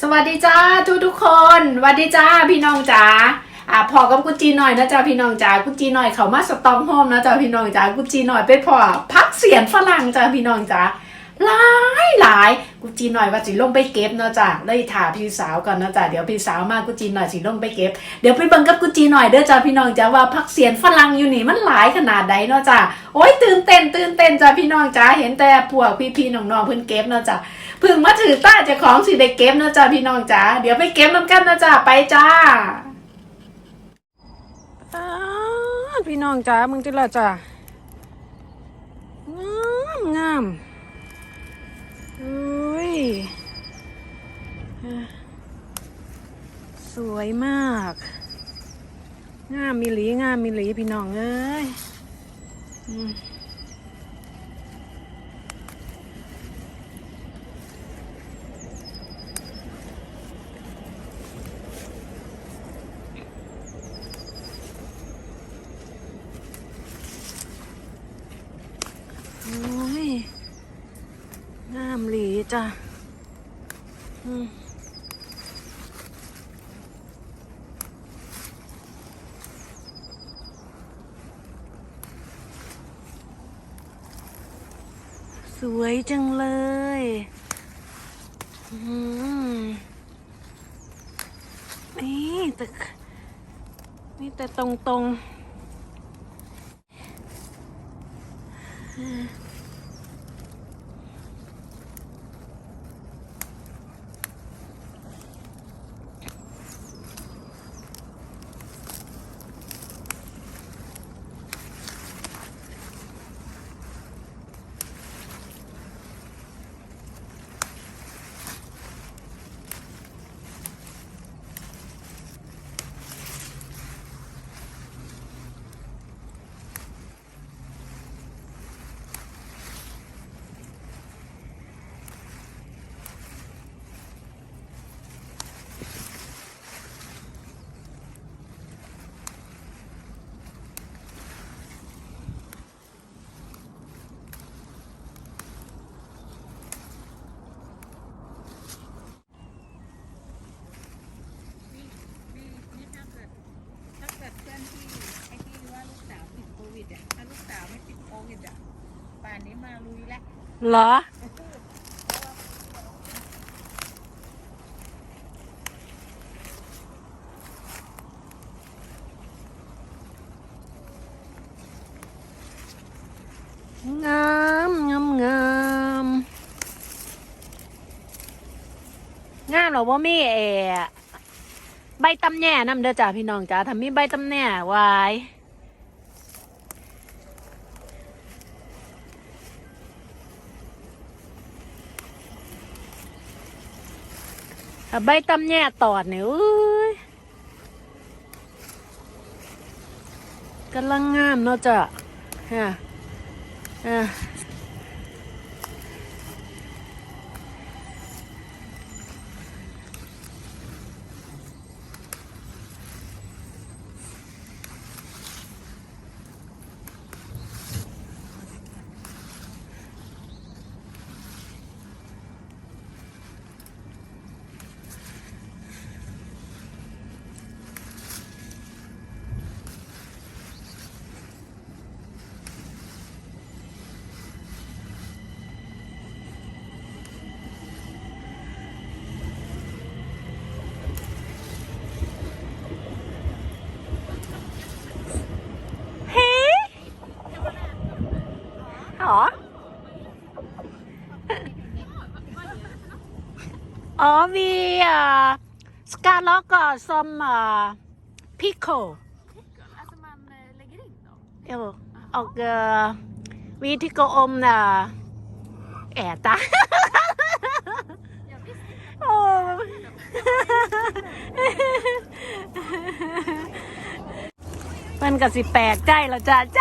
สวัสดีจ้าทุกทุกๆคนสวัสดีจ้าพี่น้องจ๋าอ่าพอกับกุจีหน่อยนะจ๊ะพี่น้องจ๋ากุจีหน่อยเขามาสตองโฮมนะจ๊ะพี่น้องจ๋ากุจีหน่อยไปพอพักเสียงฝรั่งจ้าพี่น้องจ๋าหลายหลายกุจีหน่อยว่าสิลงไปเก็บเนาะจ้ะเลยถามพี่สาวก่อนนะจ๊ะเดี๋ยวพี่สาวมากุจีหน่อยสิลงไปเก็บเดี๋ยวไปเบิ่งกับกุจีหน่อยเด้อจ้าพี่น้องจ๋าว่าพักเสียงฝรั่งอยู่นี่มันหลายขนาดใดเนาะจ้ะโอ้ยตื่นเต้นตื่นเต้นจ้าพี่น้องจ๋าเห็นแต่พวกพี่ๆน้องๆเพิ่นเก็บเนาะจ้ะเพึ่งมาถือต้าจ้าของสิได้เก็บนะจ๊ะพี่น้องจ๋าเดี๋ยวไปเก็บน้ำกันนะจ๊ะไปจ้าพี่น้องจ๋ามึงจิละจ้ะงามงามอุ้ยสวยมาก งามมีหลีงามมีหลีพี่น้องเอ้ยอืม โอ้ยงามหลี จ้ะสวยจังเลยอืมนี่แต่นี่แต่ตรงตรงๆ นี่ถ้าเกิดถ้าเกิดเพื่อนที่ไอ้ที่ว่าลูกสาวติดโควิดอะถ้าลูกสาวไม่ติดโควิดอะป่านนี้มา ลุยแล้วเหรอ งามงามงามงามเหรอว่ามีเอใบตำแหน่นำเด้อจ้าพี่น้องจ้าทำมีใบตำแหน่ไว้ ใบตำแหน่ตอดเนี่ยอุ้ยกำลังงามเนาะจ้ะฮะอะเฮ้หรอ อ๋อมีอ่า สกาล็อกกับซอมอ่าพิโค Alltså man lägger in dem เออออกเอ่อวีที่โกอมน่ะแอตา Jag visste โอ้มันก็สิแปลกใจแล้วจ้ะใจ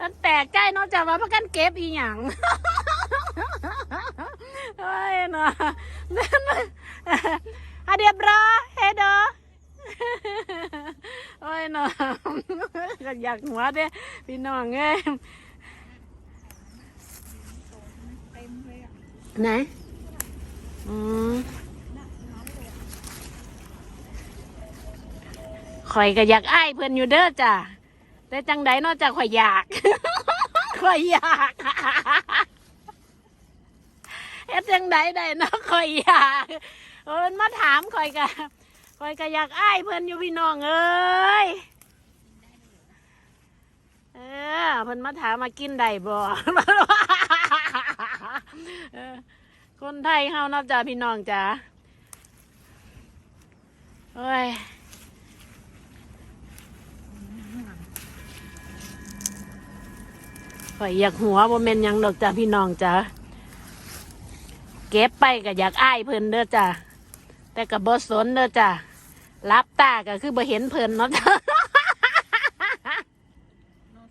มันแปลกใจเนอกจากว่าพักกันเก็บอีหยังโอ้ยเนาะอะ เรียบร้อยเฮ้ดอโอ้ยน้องก็อยากหัวเด้พี่น้องเอ้ยไหนอืมข่อยก็อยากไอ้เพื่อนอยู่เด้อจ้ะแต่จังไดนอกจากข่อยอยากข่อยอยากเฮ็ดจังไดไดนอกข่อยอยาก เอิ้นมาถามข่อยก็ข่อยก็อยากอ้ายเพิ่นอยู่พี่น้องเอ้ยเออเพิ่นมาถามมากินได้บ่คนไทยเฮานับจ้าพี่น้องจ้าเฮ้ยข่อยอยากหัวบ่แม่นยังดอกจ้ะพี่น้องจ้ะเก็บไปก็อยากอ้ายเพิ่นเด้อจ้ะ แต่ก็บ่สนเด้อจ้ะรับตาก็คือบ่เห็นเพลินเนาะจ้ะ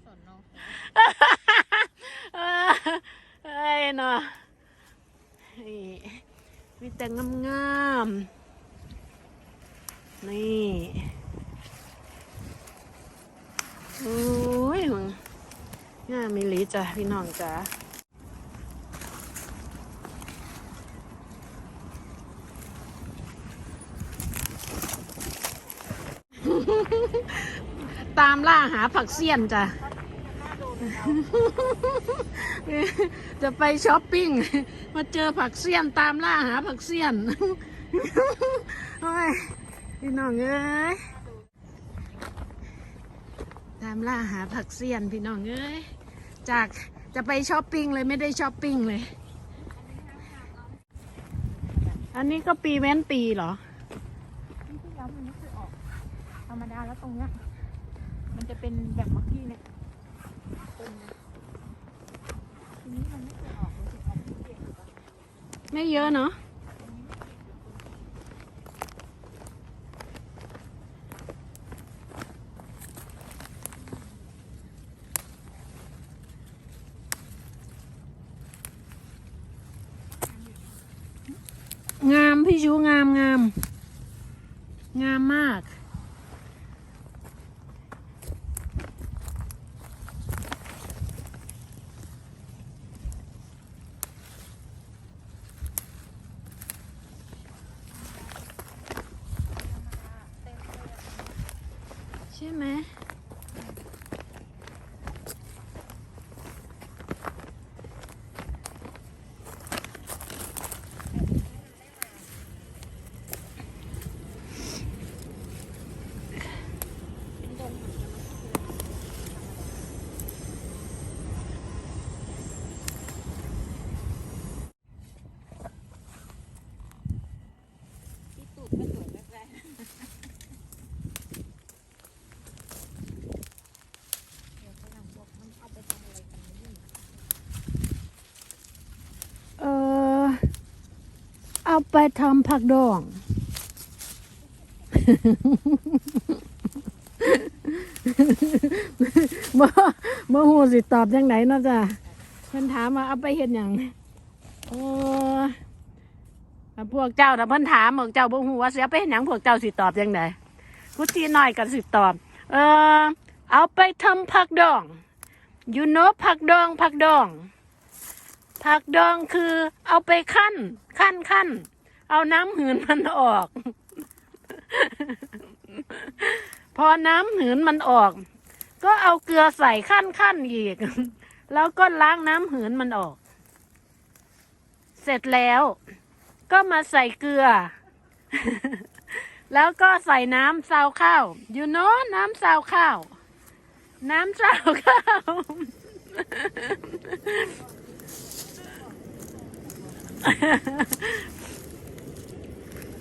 สนนเอ้ยเนาะนี่มีแต่งามๆนี่โอ้ยมึงงามมิลีจ้ะพี่น้องจ้ะ ตามล่าหาผักเสี้ยนจ้ะ จะไปช้อปปิ้ง มาเจอผักเสี้ยนตามล่าหาผักเสี้ยนโอ้ยพี่น้องเอ้ยตามล่าหาผักเสี้ยนพี่น้องเอ้ยจากจะไปช้อปปิ้งเลยไม่ได้ช้อปปิ้งเลย อันนี้ก็ปีเว้นปีเหรอ ที่ที่ย้ำมันไม่เคยออกธรรมดาแล้วตรงเนี้ย จะเป็นแบบมื่อกี้เนี่ยเป็นทีนี้มันไม่เคยออกเลยสิออกที่เดียวไม่เยอะเนาะงามพี่ชูงามงาม งามมาก เอาไปทำผักดอง บ่บ่ฮู้สิตอบจังไดเนาะจ้ะเพิ่นถามว่าเอาไปเฮ็ดหยังโอ้พวกเจ้าถ้าเพิ่นถามพวกเจ้าบ่ฮู้ว่าสิเอาไปเฮ็ดหยังพวกเจ้าสิตอบจังไดกูจีน้อยก็สิตอบ เออเอาไปทำผักดอง you know ผักดองผักดอง ผักดองคือเอาไปขั้น ขั้นขั้น เอาน้ำหืนมันออก พอน้ำหืนมันออก ก็เอาเกลือใส่ขั้นขั้นอีก แล้วก็ล้างน้ำหืนมันออก เสร็จแล้ว ก็มาใส่เกลือ แล้วก็ใส่น้ำซาวข้าวอยู่โน้น้ำซาวข้าว น้ำซาวข้าว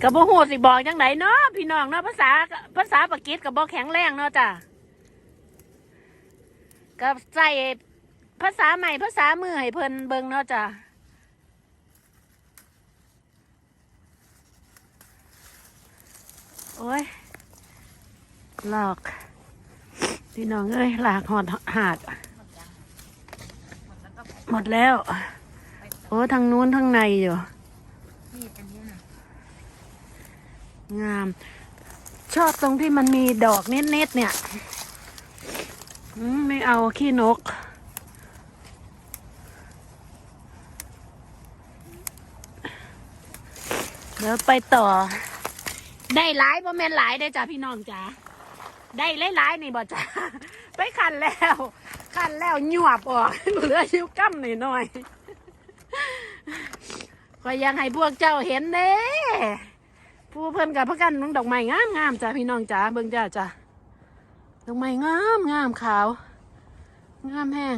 กับบ่ฮู้สิบอกจังไหนเนาะพี่น้องเนาะภาษาภาษาปากีสกับบ่แข็งแรงเนาะจ้ะกับใส่ภาษาใหม่ภาษามือให้เพิ่นเบิ่งเนาะจ้ะโอ้ยหลอก พี่น้องเอ้ยหลากหอดหาด หมดแล้ว โอ้ทางนู้นทางในอยู่นี่อันนี้นะงาม ชอบตรงที่มันมีดอกเน็ตๆเนี่ยอืมไม่เอาขี้นก เดี๋ยวไปต่อ ได้หลายบ่แม่นหลายได้จ้ะพี่น้องจ้ะได้หลายๆนี่บ่จ้าไปขันแล้ว ขันแล้วหยวบออกเหลือชิวกั้มหน่อยหน่อย ๆก็ยังให้พวกเจ้าเห็นเด้ผู้เพิ่นกับพระกันดอกไม้งามงามจ้าพี่น้องจ้าเบิ่งจ้าจ้าดอกไม้งามงามขาว งามแห้ง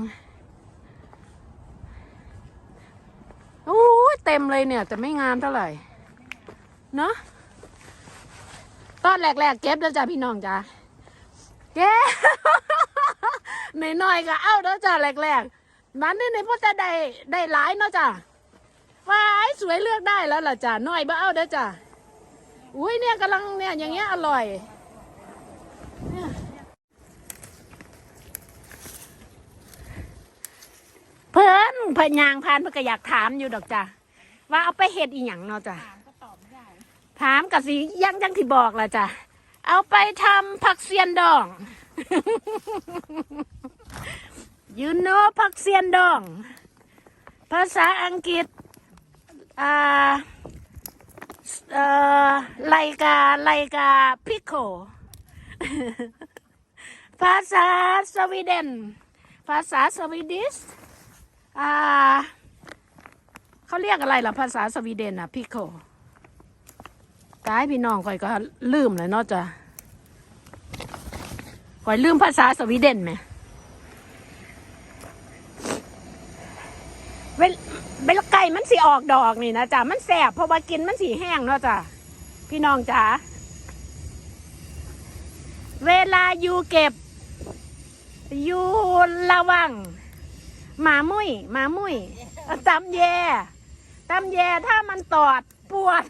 โอ้ยเต็มเลยเนี่ย แต่ไม่งามเท่าไหร่ เนาะตอนแรกๆเก็บแล้วจ้ะพี่น้องจ้ะเก็บหน่อยๆก็เอาแล้วจ้ะแรกๆมันนี่ในพ่อจะได้ได้หลายเนาะจ้ะ ว้ายสวยเลือกได้แล้วล่ะจ้ะน้อยบ่เอาเด้อจ้ะอุ้ยเนี่ยกำลังเนี่ยอย่างเงี้ยอร่อยเนี่ยเพิ่นพยางพานเพิ่นก็อยากถามอยู่ดอกจ้ะว่าเอาไปเฮ็ดอีหยังเนาะจ้ะถามก็ตอบไม่ได้ถามกับสิยังยังที่บอกล่ะจ้ะเอาไปทำผักเสียนดองยูโนผักเสียนดอง ภาษาอังกฤษ อ่าเอ่อไลกาไลกาพิโคภาษาสวีเดน ภาษาสวีดิสอ่าเขาเรียกอะไรล่ะภาษาสวีเดนอะพิโคตายพี่น้องข่อยก็ลืมเลยเนาะจ้ะข่อยลืมภาษาสวีเดนไหมเวล เวลไก่มันสิออกดอกนี่นะจ้ะมันแสบเพราะว่ากินมันสีแห้งเนาะจ้ะพี่น้องจ๋าเวลาอยู่เก็บ อยู่ระวัง หมามุ้ยหมามุ้ยตำแย่ตำแย่ถ้ามันตอดปวด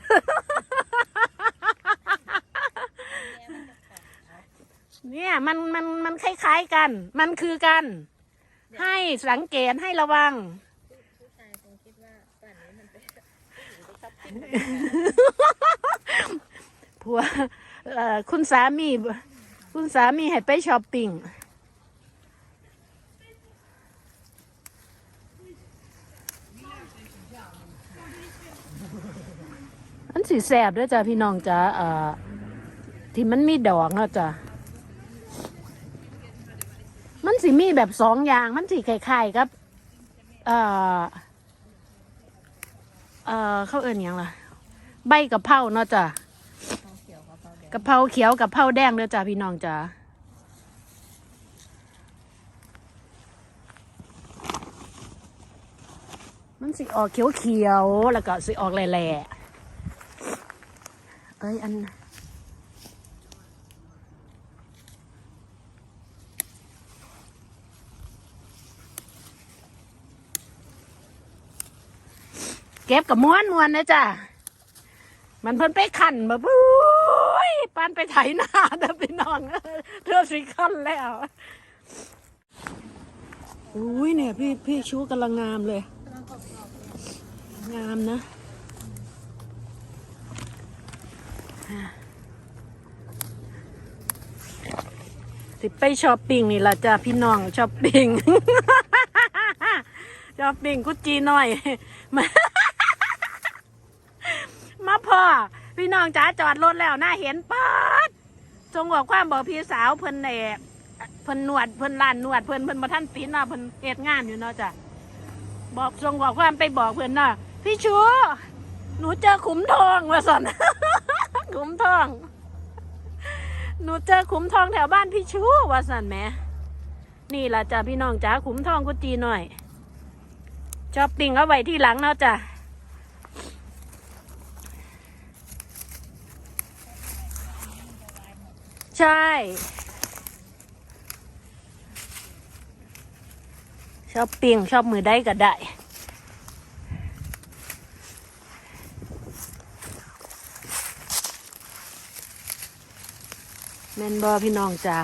เนี่ยมันมันมันคล้ายๆกัน มันคือกัน ให้สังเกตให้ระวัง ผู้ชายคงคิดว่าป่านนี้มันเป็น ผัวคุณสามี คุณสามีให้ไปช้อปปิ้งอันสีแสบด้วยจ้ะพี่น้องจ้ะที่มันมีดอกเนาะจ้ะมันสิมีแบบสองอย่างมันสีคล้ายๆกับ เอ่อ เอ่อเขาเอิญยังล่ะ ใบกะเพราเนาะจ้ะกับเขาแดงกะเพราเขียวกะเพราแดงเด้อจ้ะพี่น้องจ้ะมันสิออกเขียวเขียวๆแล้วก็สิออกแหล่ๆเอ้ยอัน ก็บกับม้วนม้วนนะจ้ะมันเพิ่นไปขันแบบอุ้ยปานไปไถนาเด้อพี่น้องเอ้ยเธอสิขันแล้วอุ้ยเนี่ยพี่พี่ชูกำลังงามเลย งามนะสิไปช้อปปิ้งนี่ละจ้ะพี่น้องช้อปปิ้งช้อปปิ้งกุจีหน่อยมา พ่อ พี่น้องจ๋าจอดรถแล้วน่าเห็นปัดจงบอกความบอกพี่สาวเพิ่นเอกเพิ่นนวดเพิ่นลานนวดเพิ่นเพิ่นมาท่านปีนเนาะเพิ่นเอ็ดงานอยู่เนาะจ้ะบอกทรงบอกความไปบอกเพิ่นเนาะพี่ชูหนูเจอขุมทองว่าสันขุมทอง หนูเจอขุมทองแถวบ้านพี่ชูว่าสันแหมนี่ล่ะจ้ะพี่น้องจ๋าขุมทองกุจีหน่อยช้อปปิ้งเอาไว้ที่หลังเนาะจ้ะ ใช่ ชอบเปิ้งชอบมือได้ก็ได้แม่นบอพี่น้องจ๋า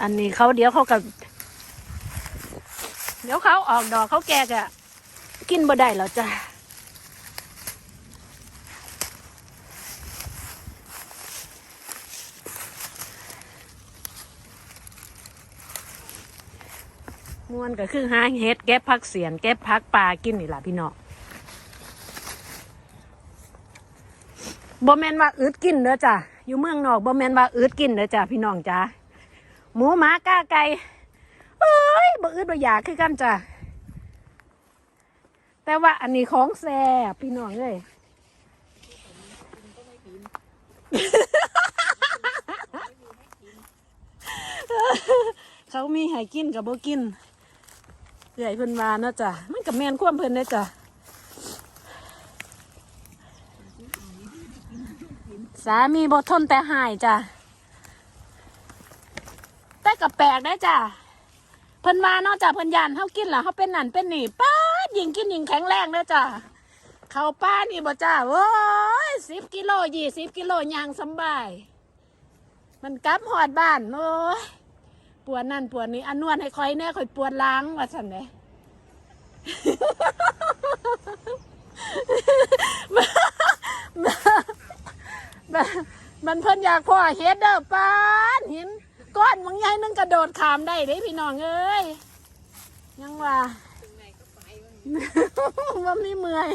อันนี้เขาเดี๋ยวเขากับ เดี๋ยวเขาออกดอกเขาแก่กะ กินบ่ได้แล้วจ้ะ มวนก็คือหาเฮ็ดแก็บพักเสียนแก็บพักปลากินนี่แหละพี่น้องบ่แมนว่าอึดกินเด้อจ้ะอยู่เมืองนอกบ่แมนว่าอึดกินเด้อจ้ะพี่น้องจ้าหมูหมากาไก่เอ้ยบ่อึดบ่อยากคือกันจ้ะแต่ว่าอันนี้ของแซ่บพี่น้องเอ้ยเขามีให้กินกับบ่กิน เอื่อยเพิ่นวาเนาะจ้ะมันกับแมนความเพิ่นเด้จ้ะสามีบ่ทนแต่หายจ้ะแต่กับแปลกได้จ้ะเพิ่นวาเนาะจ้ะเพิ่นยานเฮากินล่ะเฮาเป็นนั่นเป็นนี่ป้าดยิงกินยิงแข็งแรงเด้จ้ะเขาป้านี่บ่จ้ะโอ้ยสิบกิโลยี่สิบกิโลยางสบาย มันกลับหอดบ้านโอ้ย ปวดนั่นปวดนี้อันนวดให้คอยแน่คอยปวดล้างว่าสันเลยมันเพิ่นอยากพ่อเฮ็ดเด้อปานหินก้อนบางใหญ่นึงกระโดดขามได้เด้พี่น้องเอ้ยยังว่าว่ามีเมื่อย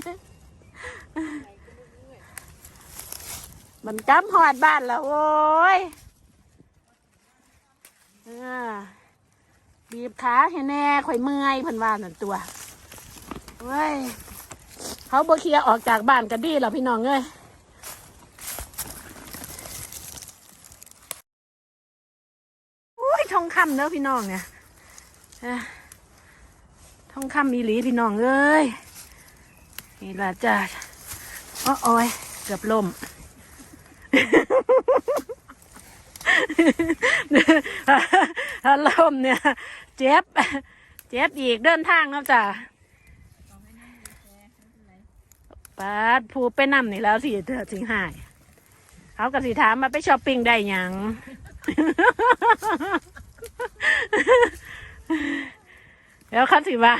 มันกำหอดบ้านแล้วโอ้ย อ่าบีบขาให้แน่ข่อยเมื่อยพิ่นว่านั่นตัวเว้ยเขาบ่เคลียออกจากบ้านกันดีหรอพี่น้องเอ้ยอุ้ยทองคำเด้อพี่น้องเนี่ยทองคำมีหลีพี่น้องเอ้ยนี่ละจ้าอ้อยเกือบล่ม อารมณ์เนี่ย เจ็บ เจ็บอีกเดินทางแล้วจ้ะปาดผูไปนำนี่แล้วสิเธอถึงหายเขาก็สิถามมาไปช้อปปิ้งได้ยังแล้วเขาสิว่า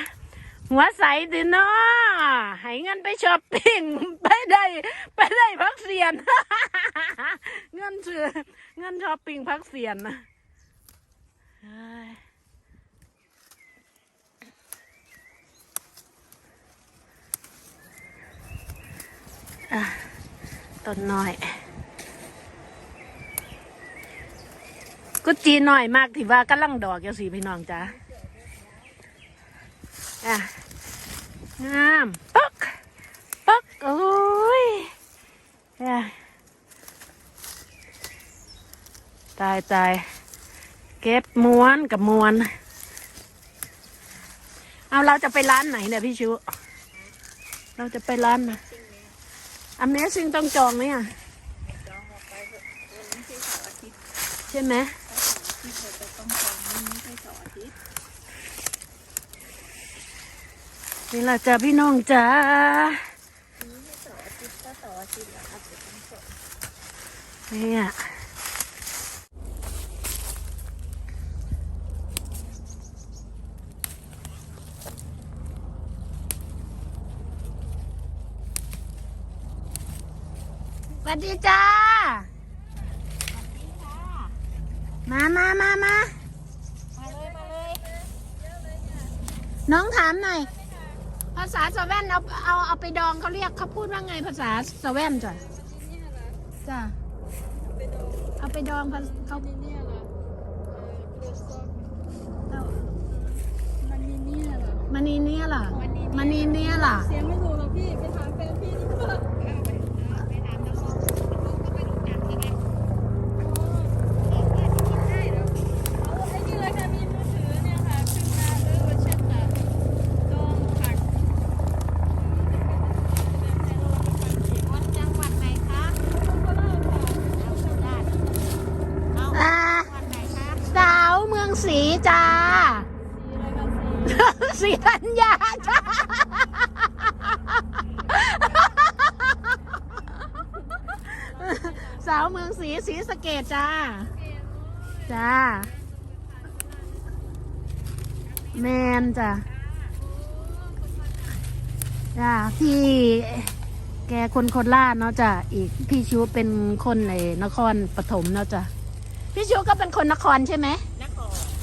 หัวใสดิเนาะให้เงินไปช้อปปิ้งไปได้ไปได้พักเสียน เงินซื้อเงินช้อปปิ้งพักเสียนนะต้นน้อยก็จีน้อยมากที่ว่ากำลังดอกอยู่สิพี่น้องจ้า อะงามปักปักโอ้ยอะตายตายเก็บม้วนกับม้วน เอาเราจะไปร้านไหนเนี่ยพี่ชูเราจะไปร้านไหนอเมซิ่งต้องจองไหมอะ ใช่ไหม นี่แหละจ้ะพี่น้องจ้าเนี่ยสวัสดีจ้า มามามามา มาเลย มาเลย น้องถามหน่อย ภาษาสแวนเอาเอาเอาไปดองเขาเรียกเขาพูดว่าไงภาษาสแวนจ้ะจ้ะเอาไปดองภาษาเขานี่เนี่ยเหรอเออเกลือซอสมันนี่เนี่ยเหรอมันนีเนี่ยล่ะมันนีเนี่ยมันนีเนี่ยล่ะเสียงไม่ถูกหรอกพี่ ไปถามแฟนพี่ดีกว่าไปถามน้องน้องก็ไปรู้จักใช่ไหมอ๋อได้เหรอเอาไอ้นี่เลยค่ะมีมือถือเนี่ยค่ะขึ้นมาเลยเวอร์ชันค่ะดองผักวันจังหวัดไหนคะโคราชค่ะเอาโคราชเอา อ่า วันไหนคะ สาวเมืองศรีจ้าสีอะไรคะสีศรีธัญญาจ้าสาวเมืองศรีศรีสเกดจ้า จ้า แมนจ้ะจ้าพี่แกคนโคนราชเนาะจ้ะอีกพี่ชูเป็นคนในนครปฐมเนาะจ้ะพี่ชูก็เป็นคนนครใช่ไหม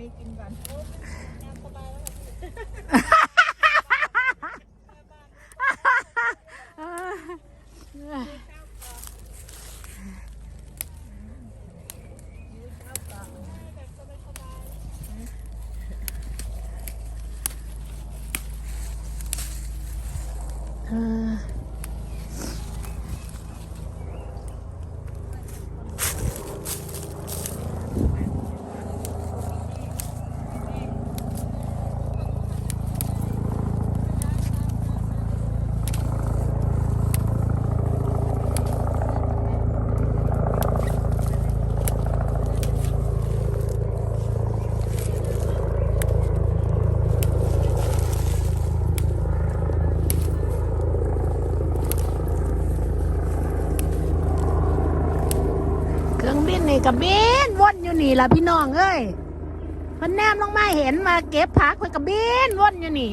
นี้เกาะสามีกินก่อนงานสบายแล้ว เออเค รื่องบินนี่กับบินวนอยู่นี่ล่ะพี่น้องเอ้ยเพิ่นแนมลงมาเห็นมาเก็บผักเพิ่นกับบินวนอยู่นี่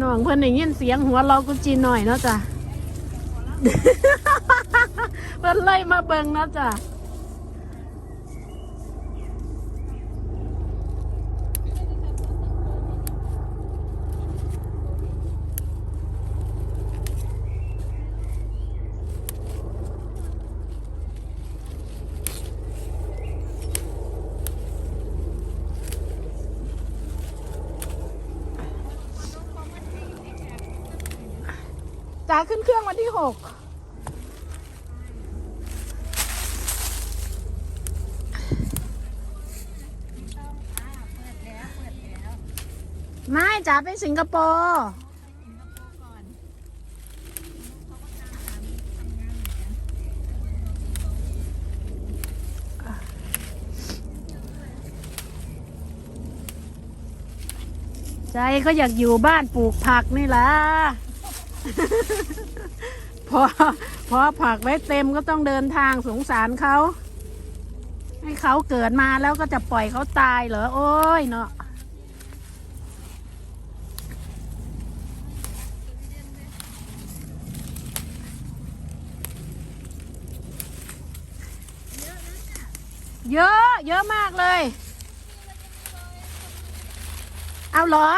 น้องเพิ่นได้ยินเสียงหัวเรากุจีหน่อยเนาะจ้ะเพิ่นไล่มาเบิ่งเนาะจ้ะ จ๋าขึ้นเครื่องวันที่หก ไม่ จ๋าไปสิงคโปร์ใจก็อยากอยู่บ้านปลูกผักนี่ล่ะ พอพอผักไว้เต็มก็ต้องเดินทางสงสารเขา ให้เขาเกิดมาแล้วก็จะปล่อยเขาตายเหรอ โอ้ยเนาะ เยอะ เยอะมากเลย เอาเหรอ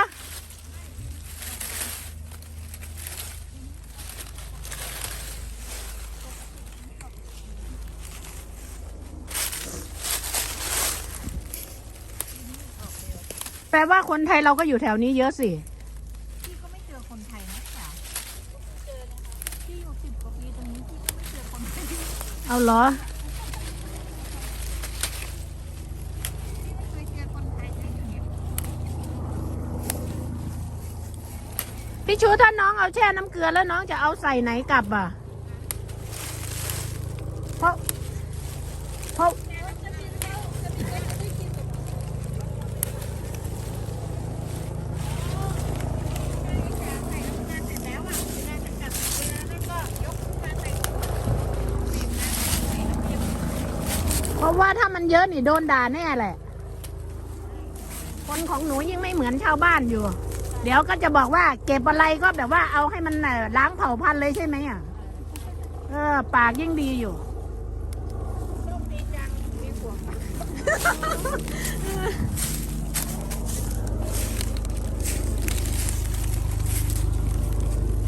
แปลว่าคนไทยเราก็อยู่แถวนี้เยอะสิ พี่ก็ไม่เจอคนไทยนะจ๋าเจอนะคะพี่อยู่สิบกว่าปีตรงนี้พี่ก็ไม่เจอคนไทย เอาเหรอ ไม่เคยเจอคนไทยที่อย่างเงี้ย พี่ชูถ้าน้องเอาแช่น้ำเกลือแล้วน้องจะเอาใส่ไหนกลับอะ เพราะ เพราะเพราะว่าถ้ามันเยอะนี่โดนด่าแน่แหละ คนของหนูยิ่งไม่เหมือนชาวบ้านอยู่ เดี๋ยวก็จะบอกว่า เก็บอะไรก็แบบว่าเอาให้มันล้างเผ่าพันธุ์เลยใช่ไหมอะเออ ปากยิ่งดีอยู่โชคดีจังมีผัว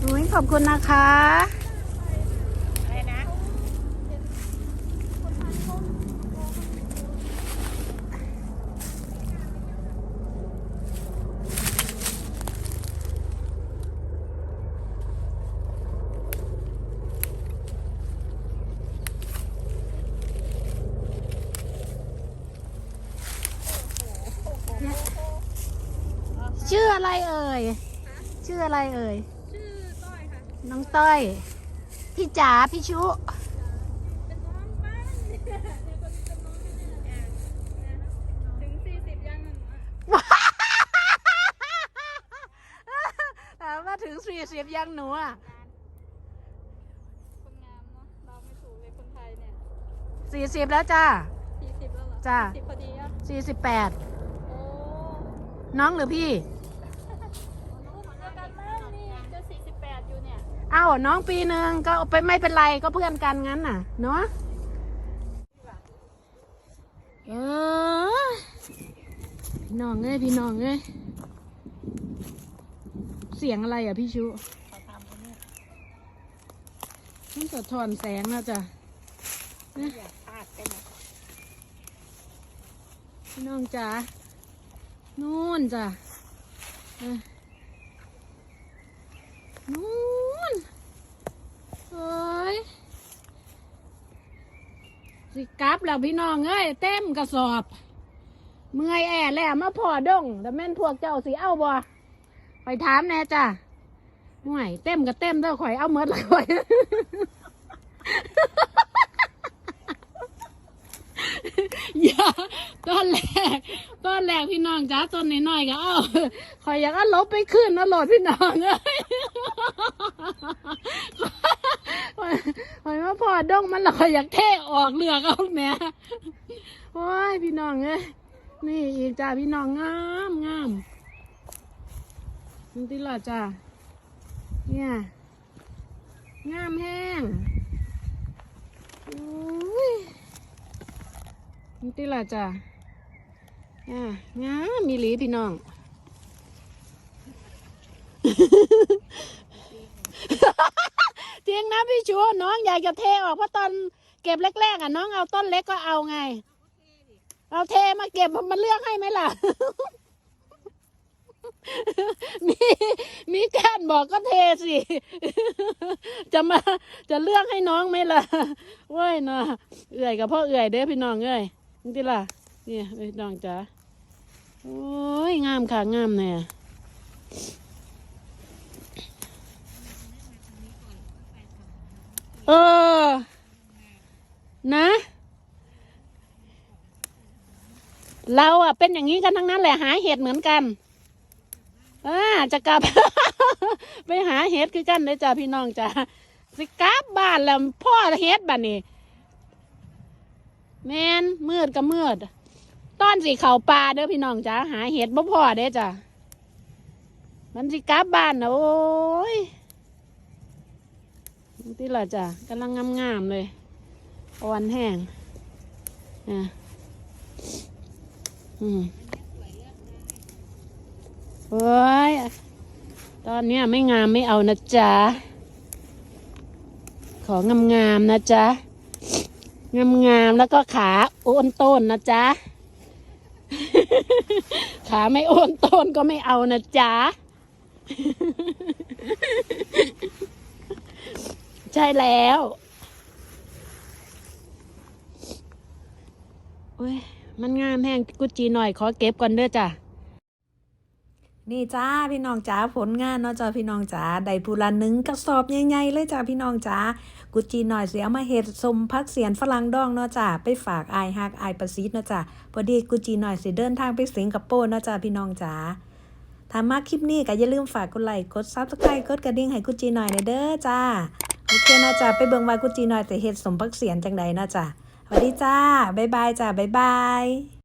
อุ้ยขอบคุณนะคะ อะไรนะ อ อะไรเอ่ย ชื่ออะไรเอ่ย ชื่อต้อยค่ะ น้อง ต้อยพี่จ๋าพี่ชุเป็นน้องบ้านเนี่ยคนเป็นน้องที่นี่แอบถึงสี่สิบยังหนึ่งอะถามว่าถึงสี่สิบยังหนูอะคนงามเนาะเราไม่ถูกเลยคนไทยเนี่ยสี่สิบแล้วจ้า สี่สิบแล้วเหรอจ้ะสิบพอดีอะสี่สิบแปดโอ้น้องหรือพี่ รุ่นเดียวกันมั้งนี่จะสี่สิบแปดอยู่เนี่ย เอ้าน้องปีหนึ่งก็ไปไม่เป็นไรก็เพื่อนกันงั้นน่ะ เนาะเออพี่น้องเอ้ยพี่น้องเอ้ยเสียงอะไรอะพี่ชูมันสะท้อนแสงแล้วจ้ะนะพี่น้องจ๋านู่นจ้ะเออนู่นโอ้ย สิกลับแล้วพี่น้องเอ้ยเต็มกระสอบ เมื่อยแอแล้วมาพอดงแต่แม่นพวกเจ้าสิเอาบ่ไปถามแน่จ้ะห่วยเต็มก็เต็มเด้อข่อยเอาเมดลยข่อยอย่าตอนแรกตอนแรกพี่น้องจ้าต้นน้อยๆก็เอาข่อยอยากเอาลบไปขึ้นนะโหลดพี่น้องเอ้ย ข่อยข่อยมาพอดงมันและข่อยอยากเทออกเลือกเอาแม่โอ้ยพี่น้องเอ้ยนี่อีกจ้าพี่น้องงามงามนี่ติละจ้าเนี่ยงามแห้งอุ้ยนี่ติละจ้ะอ่างามมีหลีพี่น้อง จริงนะพี่ชูน้องอยากจะเทออกเพราะตอนเก็บแรกๆอะน้องเอาต้นเล็กก็เอาไง เอาเทมาเก็บมันเลือกให้ไหมล่ะ มีมีการบอกก็เทสิ จะมาจะเลือกให้น้องไหมล่ะเว้ยเนาะเอื่อยกับพ่อเอื่อยเด้อพี่น้องเอ้ยนี่ล่ะนี่พี่น้องจ๋าโอ้ยงามค่ะงามแน่ เออ นะ เราอะเป็นอย่างนี้กันทั้งนั้นแหละหาเห็ดเหมือนกันอ่าจะกลับ ไปหาเห็ดคือกันเลยจ้ะพี่น้องจ้ะสิกลับบ้านแล้วพ่อเห็ดบ้านนี่แมนมืดก็มืดต้อนสิเข่าป่าเด้อพี่น้องจ้ะหาเห็ดบ่พ่อเด้จ้ะมันสิกลับบ้านนะโอ้ย นี่ละจ้ะกำลังงามๆเลยอ่อนแห้งอะอืมโอ้ย ตอนเนี้ยไม่งามไม่เอานะจ๊ะ ของงามๆนะจ๊ะ งามๆแล้วก็ขาโอนต้นนะจ๊ะ ขาไม่โอนต้นก็ไม่เอานะจ๊ะ ใช่แล้วโอ้ยมันงามแห้งกุจีหน่อยขอเก็บก่อนเด้อจ้ะนี่จ้าพี่น้องจ๋าผลงานเนาะจ้าพี่น้องจ๋าได้พูละหนึ่งกระสอบใหญ่ๆเลยจ้าพี่น้องจ๋ากุจีหน่อยเสียมาเห็ดสมพักเสียนฝรั่งดองเนาะจ้าไปฝากอายฮักอายประสิทธิ์เนาะจ้าพอดีกุจีหน่อยสิเดินทางไปสิงคโปร์เนาะจ้าพี่น้องจ๋าถ้ามาคลิปนี้ก็อย่าลืมฝากกดไลค์กดซับสไครต์กดกระดิ่งให้กุจีหน่อยในเด้อจ้า โอเคนะจ๊ะไปเบิ่งวากุจีหน่อยแต่เห็ดสมพักเสียนจังใดนาะจ๊ะสวัสดีจ้าบ๊ายบายจ้าบ๊ายบาย